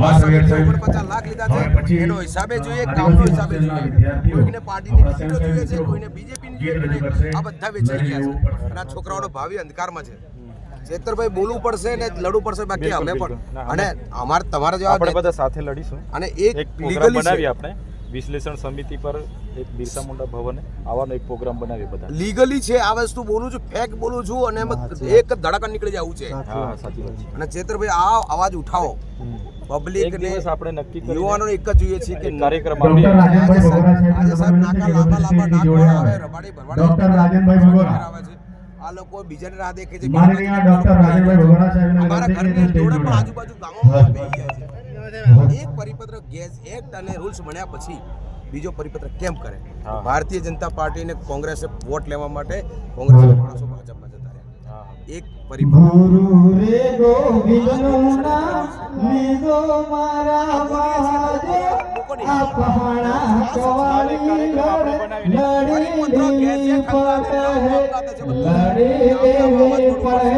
આભાર સાહેબ સાહેબ. ઓગણપચાસ લાખ લીધા છે. એનો હિસાબે જોઈએ કામનો હિસાબે જોઈએ. વિદ્યાર્થીઓ પાર્ટીની ટિકિટો જોઈએ છે કોઈને બીજેપીની જોઈએ રજૂ છે કરશે. આ બધા વેચાઈ ગયા છે. અને આ છોકરાઓનો ભાવિ અંધકારમાં છે. ચેતરભાઈ બોલવું પડશે ને લડવું પડશે બાકી અમે પણ. અને અમારે તમારા જેવા આપણે બધા સાથે લડીશું. અને એક લીગલી બનાવીએ આપણે. વિશ્લેષણ સમિતિ પર એક બિરસા મુંડા ભવને આવવાનો એક પ્રોગ્રામ બનાવ્યો બધા. લીગલી છે આ વસ્તુ બોલું છું ફેક બોલું છું અને એક ધડાકા નીકળી જવું છે. હા હા સાચી વાત છે. અને ચેતરભાઈ આ અવાજ ઉઠાવો. પબ્લિક ને આપણે નક્કી કરી યુવાનોને એક જ જોઈએ છે કે કાર્યક્રમ ડોક્ટર આજે રાજનભાઈ સાહેબ નાકા લાંબા લાંબા નાક આવે. રબાડી ભરવાડી ડોક્ટર રાજનભાઈ આવે છે. આ લોકો બીજાને રાહ દેખે છે માનનીય ડોક્ટર રાજનભાઈ ભગોડા સાહેબને અમારા ઘરની જોડે પણ આજુબાજુ ગામોમાં બેસી. ગયા છે. એક પરિપત્ર ગેસ એક્ટ અને રૂલ્સ બન્યા પછી બીજો પરિપત્ર કેમ કરે? ભારતીય જનતા પાર્ટીને કોંગ્રેસે વોટ લેવા માટે કોંગ્રેસના માણસો ભાજપમાં જતા રહ્યા. એક પરિપત્ર નામ મારા બાજે આપણા કવાલી લડ લડી પડે લડી દેવે પડે રે પાયા